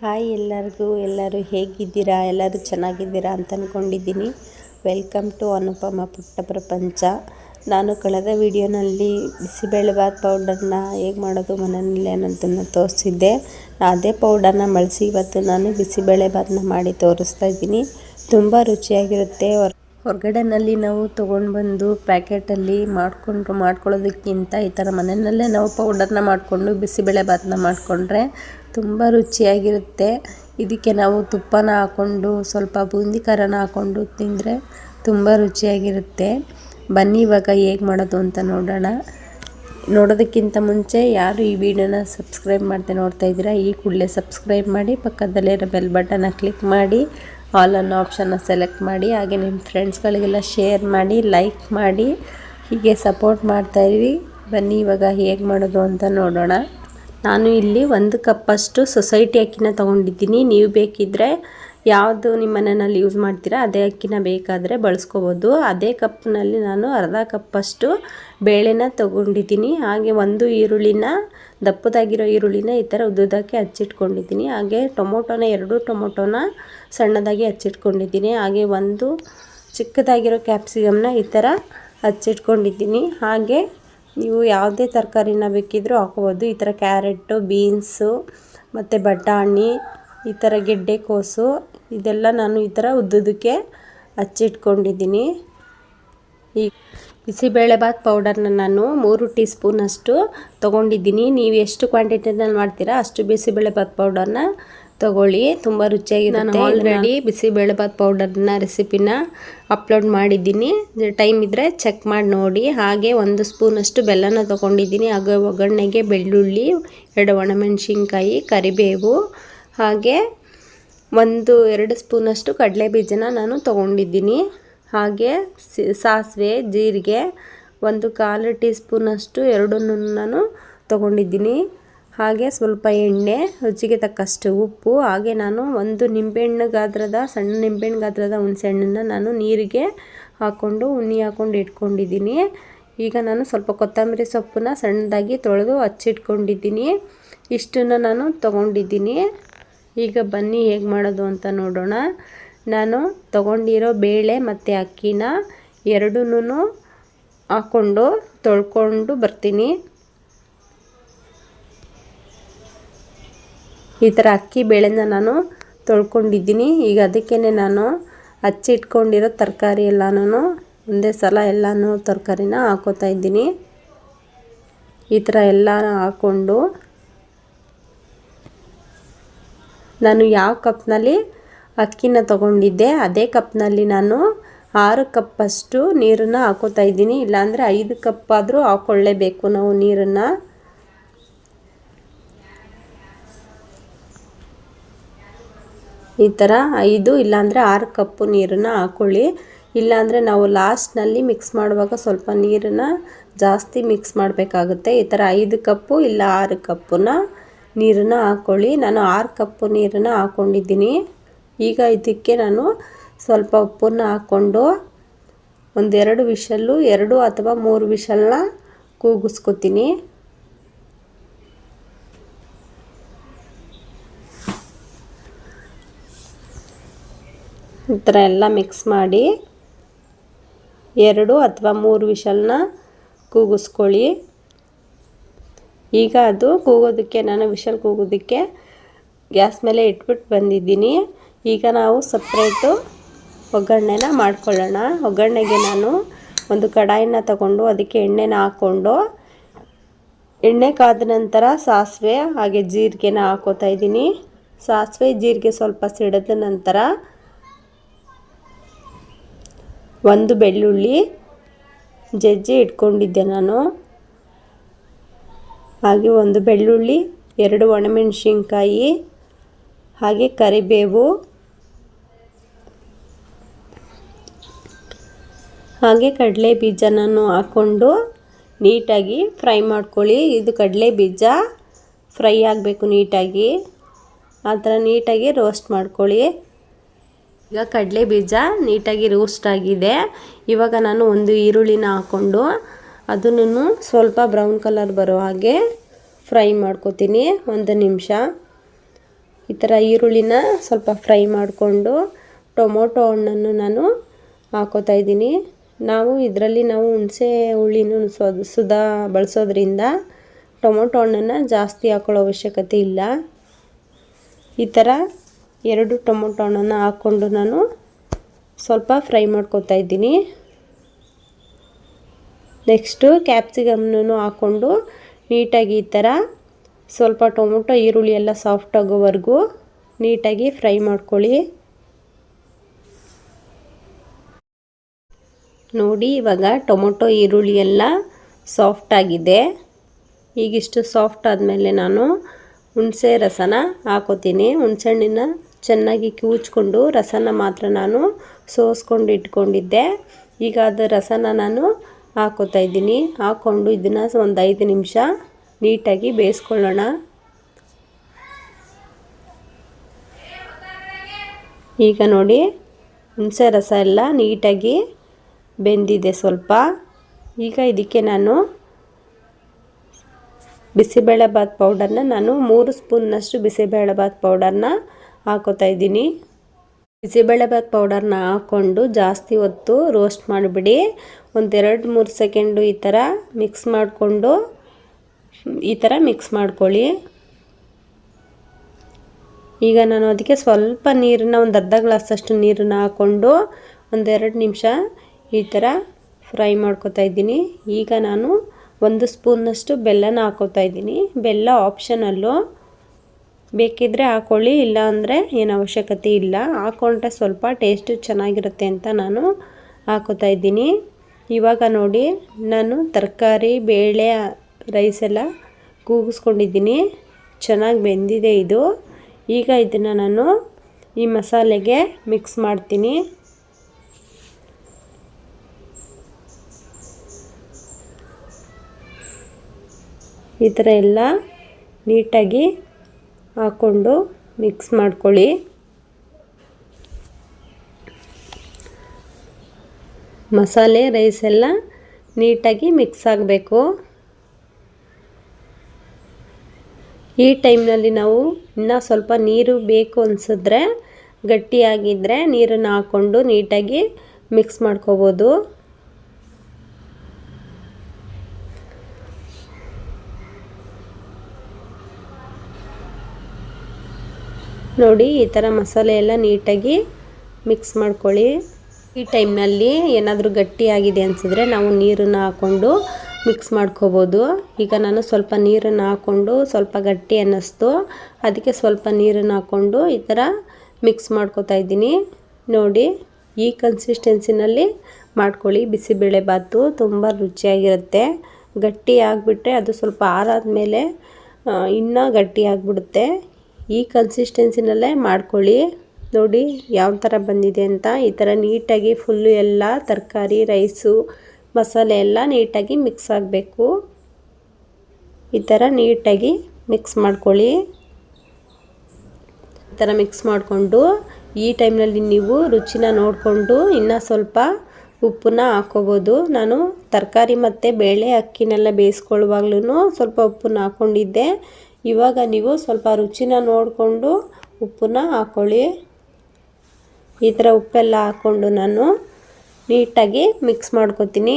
Hi ಎಲ್ಲರಿಗೂ, ಎಲ್ಲರೂ ಹೇಗಿದ್ದೀರಾ? ಎಲ್ಲರೂ ಚೆನ್ನಾಗಿದ್ದೀರಾ ಅಂತ ಅಂದ್ಕೊಂಡಿದ್ದೀನಿ ವೆಲ್ಕಮ್ ಟು ಅನುಪಮ ಪುಟ್ಟ ಪ್ರಪಂಚ. ನಾನು ಕಳೆದ ವಿಡಿಯೋನಲ್ಲಿ ಬಿಸಿಬೇಳೆಬಾತ್ ಪೌಡರ್ನ ಹೇಗೆ ಮಾಡೋದು ಮನೆಯಲ್ಲಿ ಅನ್ನೋದನ್ನು ತೋರಿಸಿದ್ದೆ. ಅದೇ ಪೌಡರ್ನ ಬಳಸಿ ಇವತ್ತು ನಾನು ಬಿಸಿಬೇಳೆಬಾತನ್ನ ಮಾಡಿ ತೋರಿಸ್ತಾ ಇದ್ದೀನಿ. ತುಂಬ ರುಚಿಯಾಗಿರುತ್ತೆ. ಹೊರಗಡೆನಲ್ಲಿ ನಾವು ತೊಗೊಂಡು ಬಂದು ಪ್ಯಾಕೆಟಲ್ಲಿ ಮಾಡಿಕೊಂಡು ಮಾಡ್ಕೊಳ್ಳೋದಕ್ಕಿಂತ ಈ ಥರ ಮನೆಯಲ್ಲೇ ನಾವು ಪೌಡರ್ನ ಮಾಡಿಕೊಂಡು ಬಿಸಿಬೇಳೆಬಾತನ್ನ ಮಾಡಿಕೊಂಡ್ರೆ ತುಂಬ ರುಚಿಯಾಗಿರುತ್ತೆ. ಇದಕ್ಕೆ ನಾವು ತುಪ್ಪನ ಹಾಕ್ಕೊಂಡು ಸ್ವಲ್ಪ ಬೂಂದಿ ಖಾರನ ಹಾಕ್ಕೊಂಡು ತಿಂದರೆ ತುಂಬ ರುಚಿಯಾಗಿರುತ್ತೆ. ಬನ್ನಿ ಇವಾಗ ಹೇಗೆ ಮಾಡೋದು ಅಂತ ನೋಡೋಣ. ನೋಡೋದಕ್ಕಿಂತ ಮುಂಚೆ ಯಾರು ಈ ವಿಡಿಯೋನ ಸಬ್ಸ್ಕ್ರೈಬ್ ಮಾಡ್ದೆ ನೋಡ್ತಾ ಇದ್ದೀರಾ, ಈ ಕೂಡಲೇ ಸಬ್ಸ್ಕ್ರೈಬ್ ಮಾಡಿ ಪಕ್ಕದಲ್ಲೇ ಬೆಲ್ ಬಟನ್ನ ಕ್ಲಿಕ್ ಮಾಡಿ. ಆಲ್ ಅನ್ನೋ ಆಪ್ಷನ್ನ ಸೆಲೆಕ್ಟ್ ಮಾಡಿ, ಹಾಗೆ ನಿಮ್ಮ ಫ್ರೆಂಡ್ಸ್ಗಳಿಗೆಲ್ಲ ಶೇರ್ ಮಾಡಿ ಲೈಕ್ ಮಾಡಿ, ಹೀಗೆ ಸಪೋರ್ಟ್ ಮಾಡ್ತಾಯಿರಿ ಬನ್ನಿ ಇವಾಗ ಹೇಗೆ ಮಾಡೋದು ಅಂತ ನೋಡೋಣ. ನಾನು ಇಲ್ಲಿ ಒಂದು ಕಪ್ಪಷ್ಟು ಸೊಸೈಟಿ ಅಕ್ಕಿನ ತೊಗೊಂಡಿದ್ದೀನಿ. ನೀವು ಬೇಕಿದ್ದರೆ ಯಾವುದು ನಿಮ್ಮ ಮನೆಯಲ್ಲಿ ಯೂಸ್ ಮಾಡ್ತೀರಾ, ಅದೇ ಅಕ್ಕಿನ ಬೇಕಾದರೆ ಬಳಸ್ಕೋಬೋದು. ಅದೇ ಕಪ್ನಲ್ಲಿ ನಾನು ಅರ್ಧ ಕಪ್ಪಷ್ಟು ಬೇಳೆನ ತೊಗೊಂಡಿದ್ದೀನಿ. ಹಾಗೆ ಒಂದು ಈರುಳ್ಳಿನ, ದಪ್ಪದಾಗಿರೋ ಈರುಳ್ಳಿನ ಈ ಥರ ಉದ್ದುದಕ್ಕೆ ಹಚ್ಚಿಟ್ಕೊಂಡಿದ್ದೀನಿ. ಹಾಗೆ ಟೊಮೊಟೊನ, ಎರಡು ಟೊಮೊಟೊನ ಸಣ್ಣದಾಗಿ ಹಚ್ಚಿಟ್ಕೊಂಡಿದ್ದೀನಿ. ಹಾಗೆ ಒಂದು ಚಿಕ್ಕದಾಗಿರೋ ಕ್ಯಾಪ್ಸಿಕಮ್ನ ಈ ಥರ ಹಚ್ಚಿಟ್ಕೊಂಡಿದ್ದೀನಿ. ಹಾಗೆ ನೀವು ಯಾವುದೇ ತರಕಾರಿನ ಬೇಕಿದ್ದರೂ ಹಾಕೋಬೋದು. ಈ ಥರ ಕ್ಯಾರೆಟು ಬೀನ್ಸು ಮತ್ತು ಬಟಾಣಿ, ಈ ಥರ ಗೆಡ್ಡೆಕೋಸು ಇದೆಲ್ಲ ನಾನು ಈ ಥರ ಉದ್ದುದಕ್ಕೆ ಹಚ್ಚಿಟ್ಕೊಂಡಿದ್ದೀನಿ. ಈ ಬಿಸಿಬೇಳೆಬಾತ್ ಪೌಡರ್ನ ನಾನು ಮೂರು ಟೀ ಸ್ಪೂನಷ್ಟು ತೊಗೊಂಡಿದ್ದೀನಿ. ನೀವು ಎಷ್ಟು ಕ್ವಾಂಟಿಟಿನಲ್ಲಿ ಮಾಡ್ತೀರಾ ಅಷ್ಟು ಬಿಸಿಬೇಳೆಬಾತ್ ಪೌಡರ್ನ ತಗೊಳ್ಳಿ. ತುಂಬ ರುಚಿಯಾಗಿ ನಾನು ಆಲ್ರೆಡಿ ಬಿಸಿಬೇಳೆಬಾತ್ ಪೌಡರ್ನ ರೆಸಿಪಿನ ಅಪ್ಲೋಡ್ ಮಾಡಿದ್ದೀನಿ. ಟೈಮ್ ಇದ್ದರೆ ಚೆಕ್ ಮಾಡಿ ನೋಡಿ. ಹಾಗೆ ಒಂದು ಸ್ಪೂನಷ್ಟು ಬೆಲ್ಲನ ತೊಗೊಂಡಿದ್ದೀನಿ. ಹಾಗೆ ಒಗ್ಗರಣೆಗೆ ಬೆಳ್ಳುಳ್ಳಿ ಎರಡು ಒಣಮೆಣಸಿನ್ಕಾಯಿ ಕರಿಬೇವು ಹಾಗೆ ಒಂದು ಎರಡು ಸ್ಪೂನಷ್ಟು ಕಡಲೆ ಬೀಜನ ನಾನು ತೊಗೊಂಡಿದ್ದೀನಿ. ಹಾಗೆ ಸಾಸಿವೆ, ಜೀರಿಗೆ, ಒಂದು ಕಾಲು ಟೀ ಸ್ಪೂನಷ್ಟು ಎರಡನ್ನೂ ನಾನು ತೊಗೊಂಡಿದ್ದೀನಿ. ಹಾಗೆ ಸ್ವಲ್ಪ ಎಣ್ಣೆ, ರುಚಿಗೆ ತಕ್ಕಷ್ಟು ಉಪ್ಪು, ಹಾಗೆ ನಾನು ಒಂದು ನಿಂಬೆಹಣ್ಣು ಗಾತ್ರದ, ಸಣ್ಣ ನಿಂಬೆಹಣ್ಣು ಗಾತ್ರದ ಹುಣಸೆಹಣ್ಣನ್ನು ನಾನು ನೀರಿಗೆ ಹಾಕ್ಕೊಂಡು ಉಣ್ಣಿ ಹಾಕ್ಕೊಂಡು ಇಟ್ಕೊಂಡಿದ್ದೀನಿ. ಈಗ ನಾನು ಸ್ವಲ್ಪ ಕೊತ್ತಂಬರಿ ಸೊಪ್ಪನ್ನ ಸಣ್ಣದಾಗಿ ತೊಳೆದು ಹಚ್ಚಿಟ್ಕೊಂಡಿದ್ದೀನಿ ಇಷ್ಟನ್ನು ನಾನು ತೊಗೊಂಡಿದ್ದೀನಿ. ಈಗ ಬನ್ನಿ ಹೇಗೆ ಮಾಡೋದು ಅಂತ ನೋಡೋಣ. ನಾನು ತಗೊಂಡಿರೋ ಬೇಳೆ ಮತ್ತು ಅಕ್ಕಿನ ಎರಡೂ ಹಾಕ್ಕೊಂಡು ತೊಳ್ಕೊಂಡು ಬರ್ತೀನಿ. ಈ ಥರ ಅಕ್ಕಿ ಬೇಳೆನ ನಾನು ತೊಳ್ಕೊಂಡಿದ್ದೀನಿ. ಈಗ ಅದಕ್ಕೇ ನಾನು ಹಚ್ಚಿಟ್ಕೊಂಡಿರೋ ತರಕಾರಿ ಎಲ್ಲನೂ ಒಂದೇ ಸಲ ಎಲ್ಲನೂ ತರಕಾರಿನ ಹಾಕೋತಾ ಇದ್ದೀನಿ. ಈ ಥರ ಎಲ್ಲ ಹಾಕ್ಕೊಂಡು ನಾನು ಯಾವ ಕಪ್ನಲ್ಲಿ ಅಕ್ಕಿನ ತಗೊಂಡಿದ್ದೆ, ಅದೇ ಕಪ್ನಲ್ಲಿ ನಾನು ಆರು ಕಪ್ಪಷ್ಟು ನೀರನ್ನು ಹಾಕೋತಾ ಇದ್ದೀನಿ. ಇಲ್ಲಾಂದರೆ ಐದು ಕಪ್ ಆದರೂ ಹಾಕ್ಕೊಳ್ಳೇಬೇಕು ನಾವು ನೀರನ್ನು. ಈ ಥರ ಐದು, ಇಲ್ಲಾಂದರೆ ಆರು ಕಪ್ಪು ನೀರನ್ನು ಹಾಕ್ಕೊಳ್ಳಿ ಇಲ್ಲಾಂದರೆ ನಾವು ಲಾಸ್ಟ್ನಲ್ಲಿ ಮಿಕ್ಸ್ ಮಾಡುವಾಗ ಸ್ವಲ್ಪ ನೀರನ್ನು ಜಾಸ್ತಿ ಮಿಕ್ಸ್ ಮಾಡಬೇಕಾಗುತ್ತೆ. ಈ ಥರ ಐದು ಕಪ್ಪು, ಇಲ್ಲ ಆರು ಕಪ್ಪನ್ನ ನೀರನ್ನು ಹಾಕ್ಕೊಳ್ಳಿ ನಾನು ಆರು ಕಪ್ಪು ನೀರನ್ನು ಹಾಕ್ಕೊಂಡಿದ್ದೀನಿ ಈಗ ಇದಕ್ಕೆ ನಾನು ಸ್ವಲ್ಪ ಉಪ್ಪನ್ನು ಹಾಕ್ಕೊಂಡು ಒಂದೆರಡು ವಿಷಲ್ಲು, ಎರಡು ಅಥವಾ ಮೂರು ವಿಷಲ್ನ ಕೂಗಿಸ್ಕೊತೀನಿ. ಈ ಥರ ಎಲ್ಲ ಮಿಕ್ಸ್ ಮಾಡಿ ಎರಡು ಅಥವಾ ಮೂರು ವಿಷಲ್ನ ಕೂಗಿಸ್ಕೊಳ್ಳಿ. ಈಗ ಅದು ಕೂಗೋದಕ್ಕೆ, ನಾನು ವಿಷಲ್ ಕೂಗೋದಕ್ಕೆ ಗ್ಯಾಸ್ ಮೇಲೆ ಇಟ್ಬಿಟ್ಟು ಬಂದಿದ್ದೀನಿ. ಈಗ ನಾವು ಸಪ್ರೇಟು ಒಗ್ಗರಣೆನ ಮಾಡ್ಕೊಳ್ಳೋಣ. ಒಗ್ಗರಣೆಗೆ ನಾನು ಒಂದು ಕಡಾಯಿನ ತಗೊಂಡು ಅದಕ್ಕೆ ಎಣ್ಣೆನ ಹಾಕ್ಕೊಂಡು, ಎಣ್ಣೆ ಕಾದ ನಂತರ ಸಾಸಿವೆ, ಹಾಗೆ ಜೀರಿಗೆನ ಹಾಕೋತಾ ಇದ್ದೀನಿ. ಸಾಸಿವೆ ಜೀರಿಗೆ ಸ್ವಲ್ಪ ಸಿಡಿದ ನಂತರ ಒಂದು ಬೆಳ್ಳುಳ್ಳಿ ಜಜ್ಜಿ ಇಟ್ಕೊಂಡಿದ್ದೆ ನಾನು. ಹಾಗೆ ಒಂದು ಬೆಳ್ಳುಳ್ಳಿ, ಎರಡು ಒಣಮೆಣಸಿನ್ಕಾಯಿ, ಹಾಗೆ ಕರಿಬೇವು, ಹಾಗೆ ಕಡಲೆ ಬೀಜನೂ ಹಾಕ್ಕೊಂಡು ನೀಟಾಗಿ ಫ್ರೈ ಮಾಡ್ಕೊಳ್ಳಿ. ಇದು ಕಡಲೆ ಬೀಜ ಫ್ರೈ ಆಗಬೇಕು ನೀಟಾಗಿ. ಆ ಥರ ನೀಟಾಗಿ ರೋಸ್ಟ್ ಮಾಡ್ಕೊಳ್ಳಿ. ಈಗ ಕಡಲೆ ಬೀಜ ನೀಟಾಗಿ ರೋಸ್ಟ್ ಆಗಿದೆ. ಇವಾಗ ನಾನು ಒಂದು ಈರುಳ್ಳಿನ ಹಾಕ್ಕೊಂಡು ಅದನ್ನು ಸ್ವಲ್ಪ ಬ್ರೌನ್ ಕಲರ್ ಬರೋ ಹಾಗೆ ಫ್ರೈ ಮಾಡ್ಕೊತೀನಿ, ಒಂದು ನಿಮಿಷ. ಈ ಥರ ಈರುಳ್ಳಿನ ಸ್ವಲ್ಪ ಫ್ರೈ ಮಾಡಿಕೊಂಡು ಟೊಮೊಟೊ ಹಣ್ಣನ್ನು ನಾನು ಹಾಕೋತಾ ಇದ್ದೀನಿ. ನಾವು ಇದರಲ್ಲಿ ನಾವು ಹುಣಸೆ ಹುಳಿನೂ ಸುಧಾ ಬಳಸೋದ್ರಿಂದ ಟೊಮೊಟೊ ಹಣ್ಣನ್ನು ಜಾಸ್ತಿ ಹಾಕೊಳ್ಳೋ ಅವಶ್ಯಕತೆ ಇಲ್ಲ. ಈ ಥರ ಎರಡು ಟೊಮೊಟೊ ಹಣ್ಣನ್ನು ಹಾಕ್ಕೊಂಡು ನಾನು ಸ್ವಲ್ಪ ಫ್ರೈ ಮಾಡ್ಕೊತಾ ಇದ್ದೀನಿ. ನೆಕ್ಸ್ಟು ಕ್ಯಾಪ್ಸಿಕಮ್ನೂ ಹಾಕ್ಕೊಂಡು ನೀಟಾಗಿ ಈ ಥರ ಸ್ವಲ್ಪ ಟೊಮೊಟೊ, ಈರುಳ್ಳಿ ಎಲ್ಲ ಸಾಫ್ಟ್ ಆಗೋವರೆಗೂ ನೀಟಾಗಿ ಫ್ರೈ ಮಾಡ್ಕೊಳ್ಳಿ. ನೋಡಿ, ಇವಾಗ ಟೊಮೊಟೊ, ಈರುಳ್ಳಿ ಎಲ್ಲ ಸಾಫ್ಟ್ ಆಗಿದೆ. ಈಗಿಷ್ಟು ಸಾಫ್ಟ್ ಆದಮೇಲೆ ನಾನು ಹುಣಸೆ ರಸನ ಹಾಕೋತೀನಿ. ಹುಣಸೆಹಣ್ಣಿನ ಚೆನ್ನಾಗಿ ಕಿವುಚ್ಕೊಂಡು ರಸನ ಮಾತ್ರ ನಾನು ಸೋಸ್ಕೊಂಡು ಇಟ್ಕೊಂಡಿದ್ದೆ. ಈಗ ಅದು ರಸನ ನಾನು ಹಾಕೋತಾ ಇದ್ದೀನಿ. ಹಾಕ್ಕೊಂಡು ಇದನ್ನು ಒಂದು ಐದು ನಿಮಿಷ ನೀಟಾಗಿ ಬೇಯಿಸ್ಕೊಳ್ಳೋಣ. ಈಗ ನೋಡಿ, ಹುಣಸೆ ರಸ ಎಲ್ಲ ನೀಟಾಗಿ ಬೆಂದಿದೆ ಸ್ವಲ್ಪ. ಈಗ ಇದಕ್ಕೆ ನಾನು ಬಿಸಿಬೇಳೆಬಾತ್ ಪೌಡರ್ನ ನಾನು ಮೂರು ಸ್ಪೂನ್ನಷ್ಟು ಬಿಸಿಬೇಳೆಬಾತ್ ಪೌಡರ್ನ ಹಾಕೋತಾ ಇದ್ದೀನಿ. ಬಿಸಿಬೇಳೆಬಾತ್ ಪೌಡರ್ನ ಹಾಕ್ಕೊಂಡು ಜಾಸ್ತಿ ಹೊತ್ತು ರೋಸ್ಟ್ ಮಾಡಿಬಿಡಿ. ಒಂದೆರಡು ಮೂರು ಸೆಕೆಂಡು ಈ ಥರ ಮಿಕ್ಸ್ ಮಾಡಿಕೊಂಡು, ಈ ಥರ ಮಿಕ್ಸ್ ಮಾಡ್ಕೊಳ್ಳಿ. ಈಗ ನಾನು ಅದಕ್ಕೆ ಸ್ವಲ್ಪ ನೀರನ್ನ, ಒಂದು ಅರ್ಧ ಗ್ಲಾಸಷ್ಟು ನೀರನ್ನ ಹಾಕ್ಕೊಂಡು ಒಂದೆರಡು ನಿಮಿಷ ಈ ಥರ ಫ್ರೈ ಮಾಡ್ಕೋತಾ ಇದ್ದೀನಿ. ಈಗ ನಾನು ಒಂದು ಸ್ಪೂನಷ್ಟು ಬೆಲ್ಲನ ಹಾಕೋತಾ ಇದ್ದೀನಿ. ಬೆಲ್ಲ ಆಪ್ಷನಲ್ಲು ಬೇಕಿದ್ದರೆ ಹಾಕ್ಕೊಳ್ಳಿ ಇಲ್ಲ ಅಂದರೆ ಏನು ಅವಶ್ಯಕತೆ ಇಲ್ಲ. ಹಾಕ್ಕೊಂಡ್ರೆ ಸ್ವಲ್ಪ ಟೇಸ್ಟು ಚೆನ್ನಾಗಿರುತ್ತೆ ಅಂತ ನಾನು ಹಾಕೋತಾ ಇದ್ದೀನಿ. ಇವಾಗ ನೋಡಿ, ನಾನು ತರಕಾರಿ, ಬೇಳೆ, ರೈಸ್ ಎಲ್ಲ ಕೂಗಿಸ್ಕೊಂಡಿದ್ದೀನಿ. ಚೆನ್ನಾಗಿ ಬೆಂದಿದೆ ಇದು. ಈಗ ಇದನ್ನು ನಾನು ಈ ಮಸಾಲೆಗೆ ಮಿಕ್ಸ್ ಮಾಡ್ತೀನಿ. ಈ ಥರ ಎಲ್ಲ ನೀಟಾಗಿ ಹಾಕ್ಕೊಂಡು ಮಿಕ್ಸ್ ಮಾಡ್ಕೊಳ್ಳಿ. ಮಸಾಲೆ ರೈಸ್ ಎಲ್ಲ ನೀಟಾಗಿ ಮಿಕ್ಸ್ ಆಗಬೇಕು. ಈ ಟೈಮ್ನಲ್ಲಿ ನಾವು ಇನ್ನೂ ಸ್ವಲ್ಪ ನೀರು ಬೇಕು ಅನಿಸಿದ್ರೆ ಗಟ್ಟಿಯಾಗಿದ್ದರೆ ನೀರನ್ನು ಹಾಕ್ಕೊಂಡು ನೀಟಾಗಿ ಮಿಕ್ಸ್ ಮಾಡ್ಕೋಬೋದು. ನೋಡಿ, ಈ ಥರ ಮಸಾಲೆ ಎಲ್ಲ ನೀಟಾಗಿ ಮಿಕ್ಸ್ ಮಾಡ್ಕೊಳ್ಳಿ. ಈ ಟೈಮ್ನಲ್ಲಿ ಏನಾದರೂ ಗಟ್ಟಿಯಾಗಿದೆ ಅನಿಸಿದ್ರೆ ನಾವು ನೀರನ್ನು ಹಾಕ್ಕೊಂಡು ಮಿಕ್ಸ್ ಮಾಡ್ಕೋಬೋದು. ಈಗ ನಾನು ಸ್ವಲ್ಪ ನೀರನ್ನು ಹಾಕ್ಕೊಂಡು ಸ್ವಲ್ಪ ಗಟ್ಟಿ ಅನ್ನಿಸ್ತು. ಅದಕ್ಕೆ ಸ್ವಲ್ಪ ನೀರನ್ನು ಹಾಕ್ಕೊಂಡು ಈ ಥರ ಮಿಕ್ಸ್ ಮಾಡ್ಕೋತಾ ಇದ್ದೀನಿ. ನೋಡಿ, ಈ ಕನ್ಸಿಸ್ಟೆನ್ಸಿನಲ್ಲಿ ಮಾಡ್ಕೊಳ್ಳಿ. ಬಿಸಿಬೇಳೆ ಬಾತು ತುಂಬ ರುಚಿಯಾಗಿರುತ್ತೆ. ಗಟ್ಟಿ ಆಗಿಬಿಟ್ರೆ ಅದು ಸ್ವಲ್ಪ ಆರಾದ ಮೇಲೆ ಇನ್ನೂ ಗಟ್ಟಿ ಆಗಿಬಿಡುತ್ತೆ. ಈ ಕನ್ಸಿಸ್ಟೆನ್ಸಿನಲ್ಲೇ ಮಾಡ್ಕೊಳ್ಳಿ. ನೋಡಿ ಯಾವ ಥರ ಬಂದಿದೆ ಅಂತ. ಈ ಥರ ನೀಟಾಗಿ ಫುಲ್ಲು ಎಲ್ಲ ತರಕಾರಿ ರೈಸು ಮಸಾಲೆ ಎಲ್ಲ ನೀಟಾಗಿ ಮಿಕ್ಸ್ ಆಗಬೇಕು. ಈ ಥರ ನೀಟಾಗಿ ಮಿಕ್ಸ್ ಮಾಡ್ಕೊಳ್ಳಿ. ಈ ಥರ ಮಿಕ್ಸ್ ಮಾಡಿಕೊಂಡು ಈ ಟೈಮ್ನಲ್ಲಿ ನೀವು ರುಚಿನ ನೋಡಿಕೊಂಡು ಇನ್ನೂ ಸ್ವಲ್ಪ ಉಪ್ಪನ್ನ ಹಾಕ್ಕೋಬೋದು. ನಾನು ತರಕಾರಿ ಮತ್ತು ಬೇಳೆ ಅಕ್ಕಿನೆಲ್ಲ ಬೇಯಿಸ್ಕೊಳ್ಳುವಾಗ್ಲೂ ಸ್ವಲ್ಪ ಉಪ್ಪನ್ನ ಹಾಕ್ಕೊಂಡಿದ್ದೆ ಇವಾಗ ನೀವು ಸ್ವಲ್ಪ ರುಚಿನ ನೋಡಿಕೊಂಡು ಉಪ್ಪನ್ನ ಹಾಕ್ಕೊಳ್ಳಿ ಈ ಥರ ಉಪ್ಪೆಲ್ಲ ಹಾಕ್ಕೊಂಡು ನಾನು ನೀಟಾಗಿ ಮಿಕ್ಸ್ ಮಾಡ್ಕೊತೀನಿ.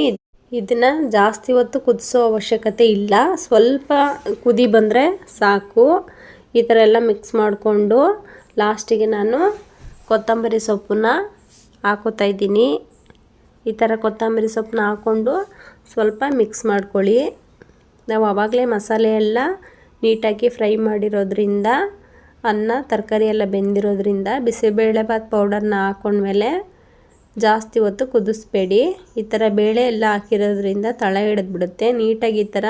ಇದನ್ನು ಜಾಸ್ತಿ ಹೊತ್ತು ಕುದಿಸೋ ಅವಶ್ಯಕತೆ ಇಲ್ಲ. ಸ್ವಲ್ಪ ಕುದಿ ಬಂದರೆ ಸಾಕು. ಈ ಥರ ಎಲ್ಲ ಮಿಕ್ಸ್ ಮಾಡಿಕೊಂಡು ಲಾಸ್ಟಿಗೆ ನಾನು ಕೊತ್ತಂಬರಿ ಸೊಪ್ಪನ್ನ ಹಾಕೋತಾ ಇದ್ದೀನಿ. ಈ ಥರ ಕೊತ್ತಂಬರಿ ಸೊಪ್ಪನ್ನ ಹಾಕ್ಕೊಂಡು ಸ್ವಲ್ಪ ಮಿಕ್ಸ್ ಮಾಡ್ಕೊಳ್ಳಿ. ನಾವು ಆವಾಗಲೇ ಮಸಾಲೆ ಎಲ್ಲ ನೀಟಾಗಿ ಫ್ರೈ ಮಾಡಿರೋದ್ರಿಂದ ಅನ್ನ, ತರಕಾರಿ ಎಲ್ಲ ಬೆಂದಿರೋದ್ರಿಂದ ಬಿಸಿಬೇಳೆಭಾತ್ ಪೌಡರ್ನ ಹಾಕೊಂಡ್ಮೇಲೆ ಜಾಸ್ತಿ ಹೊತ್ತು ಕುದಿಸ್ಬೇಡಿ. ಈ ಥರ ಬೇಳೆ ಎಲ್ಲ ಹಾಕಿರೋದ್ರಿಂದ ತಳ ಹಿಡಿದ್ಬಿಡುತ್ತೆ. ನೀಟಾಗಿ ಈ ಥರ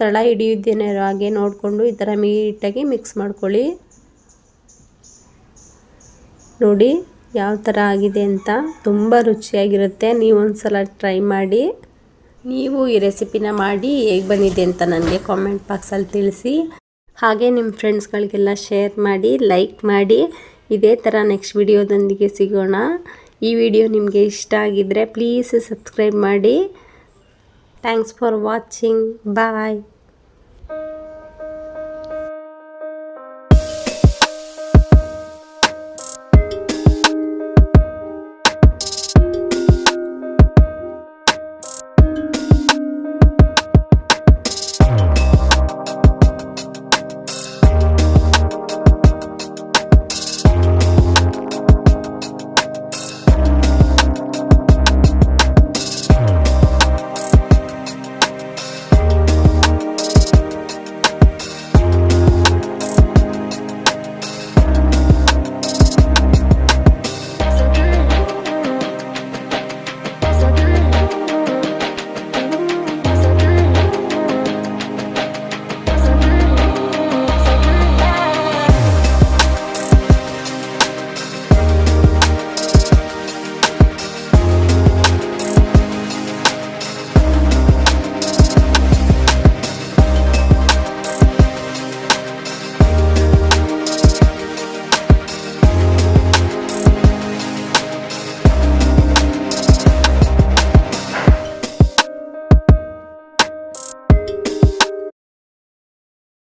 ತಳ ಹಿಡಿಯುತ್ತೇನೆ ಹಾಗೆ ನೋಡಿಕೊಂಡು ಈ ಥರ ನೀಟಾಗಿ ಮಿಕ್ಸ್ ಮಾಡ್ಕೊಳ್ಳಿ. ನೋಡಿ, ಯಾವ ಥರ ಆಗಿದೆ ಅಂತ. ತುಂಬ ರುಚಿಯಾಗಿರುತ್ತೆ. ನೀವು ಒಂದು ಸಲ ಟ್ರೈ ಮಾಡಿ. ನೀವು ಈ ರೆಸಿಪಿನ ಮಾಡಿ ಹೇಗೆ ಬಂದಿದೆ ಅಂತ ನನಗೆ ಕಾಮೆಂಟ್ ಬಾಕ್ಸಲ್ಲಿ ತಿಳಿಸಿ. ಹಾಗೆ ನಿಮ್ಮ ಫ್ರೆಂಡ್ಸ್ಗಳಿಗೆಲ್ಲ ಶೇರ್ ಮಾಡಿ ಲೈಕ್ ಮಾಡಿ. ಇದೇ ಥರ ನೆಕ್ಸ್ಟ್ ವಿಡಿಯೋದೊಂದಿಗೆ ಸಿಗೋಣ. ಈ ವಿಡಿಯೋ ನಿಮಗೆ ಇಷ್ಟ ಆಗಿದ್ದರೆ ಪ್ಲೀಸ್ ಸಬ್ಸ್ಕ್ರೈಬ್ ಮಾಡಿ. Thanks for watching bye